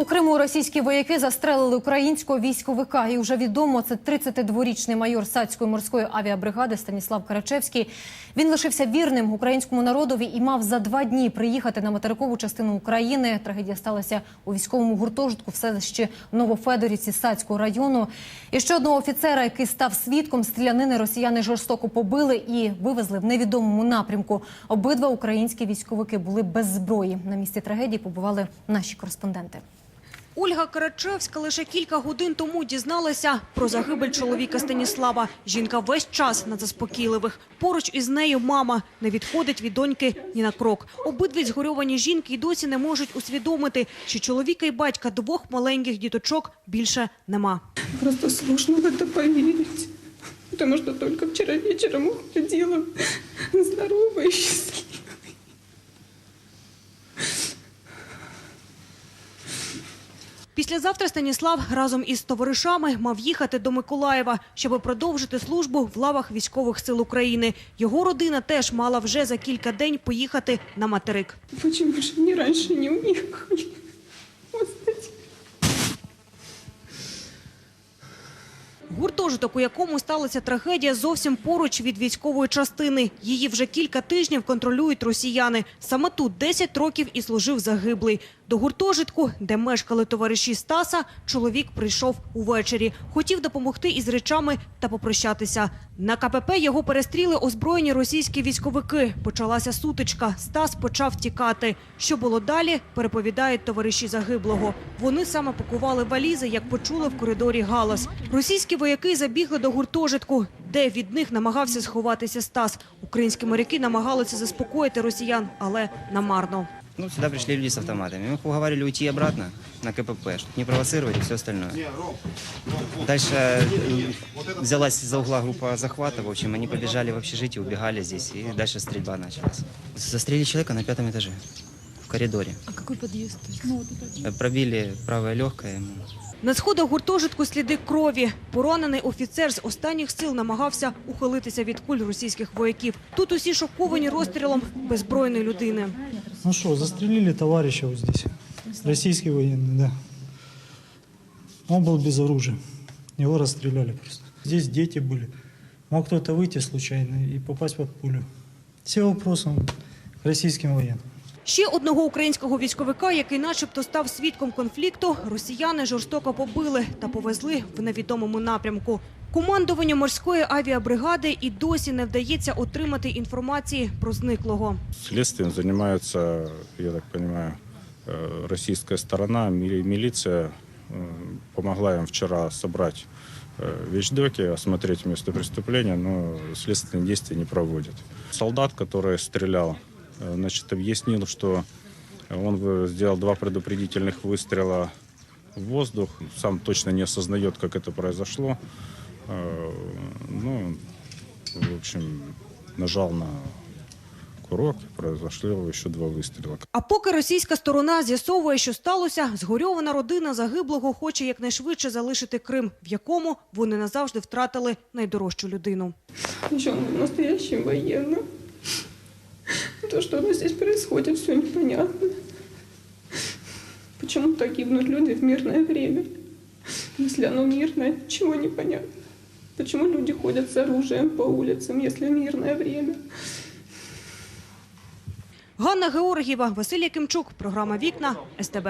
У Криму російські вояки застрелили українського військовика. І вже відомо, це 32-річний майор Сацької морської авіабригади Станіслав Карачевський. Він лишився вірним українському народові і мав за два дні приїхати на материкову частину України. Трагедія сталася у військовому гуртожитку в селищі Новофедорівці Сацького району. І ще одного офіцера, який став свідком стрілянини, росіяни жорстоко побили і вивезли в невідомому напрямку. Обидва українські військовики були без зброї. На місці трагедії побували наші кореспонденти. Ольга Карачевська лише кілька годин тому дізналася про загибель чоловіка Станіслава. Жінка весь час на заспокійливих. Поруч із нею мама не відходить від доньки ні на крок. Обидві згорьовані жінки й досі не можуть усвідомити, що чоловіка і батька двох маленьких діточок більше нема. Просто сложно в это поверить. Потому что только вчера вечером уходила и счастливая. Післязавтра Станіслав разом із товаришами мав їхати до Миколаєва, щоб продовжити службу в лавах військових сил України. Його родина теж мала вже за кілька день поїхати на материк. Почему же мне раньше не уехали? Господи. Гуртожиток, у якому сталася трагедія, зовсім поруч від військової частини. Її вже кілька тижнів контролюють росіяни. Саме тут 10 років і служив загиблий. До гуртожитку, де мешкали товариші Стаса, чоловік прийшов увечері. Хотів допомогти із речами та попрощатися. На КПП його перестріли озброєні російські військовики. Почалася сутичка. Стас почав тікати. Що було далі, переповідають товариші загиблого. Вони саме пакували валізи, як почули в коридорі галас. Російські вояки забігли до гуртожитку, де від них намагався сховатися Стас. Українські моряки намагалися заспокоїти росіян, але намарно. Ну, сюда пришли люди с автоматами. Мы их уговаривали уйти обратно на КПП, чтобы не провоцировать и все остальное. Дальше э, взялась за угла группа захвата. В общем, они побежали в общежитие, убегали здесь, и дальше стрельба началась. Застрелили человека на пятом этаже, в коридоре. А какой подъезд? Э, Пробили правое легкое ему. На сходах гуртожитку сліди крові. Поранений офіцер з останніх сил намагався ухилитися від куль російських вояків. Тут усі шоковані розстрілом беззбройної людини. Ну что, застрелили товарища вот здесь. Российский военный, да. Он был без оружия. Его расстреляли просто. Здесь дети были. Мог кто-то выйти случайно и попасть под пулю. Все вопросы к российским военным. Ще одного українського військовика, який начебто став свідком конфлікту, росіяни жорстоко побили та повезли в невідомому напрямку. Командуванню морської авіабригади і досі не вдається отримати інформації про зниклого. Следствием занимается, я так понимаю, э, российская сторона, мили- милиция э, помогла им вчера собрать э, вещдоки, осмотреть место преступления, но следственные действия не проводят. Солдат, который стрелял, э, значит, объяснил, что он вы- сделал два предупредительных выстрела в воздух, сам точно не осознает, как это произошло. Э, Ну, в общем, нажал на курок, и произошло еще два выстрела. А поки російська сторона з'ясовує, що сталося, згорьована родина загиблого хоче якнайшвидше залишити Крим, в якому вони назавжди втратили найдорожчу людину. Еще он был настоящим военным. То, что у нас здесь происходит, все непонятно. Почему так гибнут люди в мирное время? Если оно мирное, чего непонятно? Почему люди ходят с оружием по улицам, если мирное время? Ганна Георгієва, Василь Якимчук, програма «Вікна», СТБ.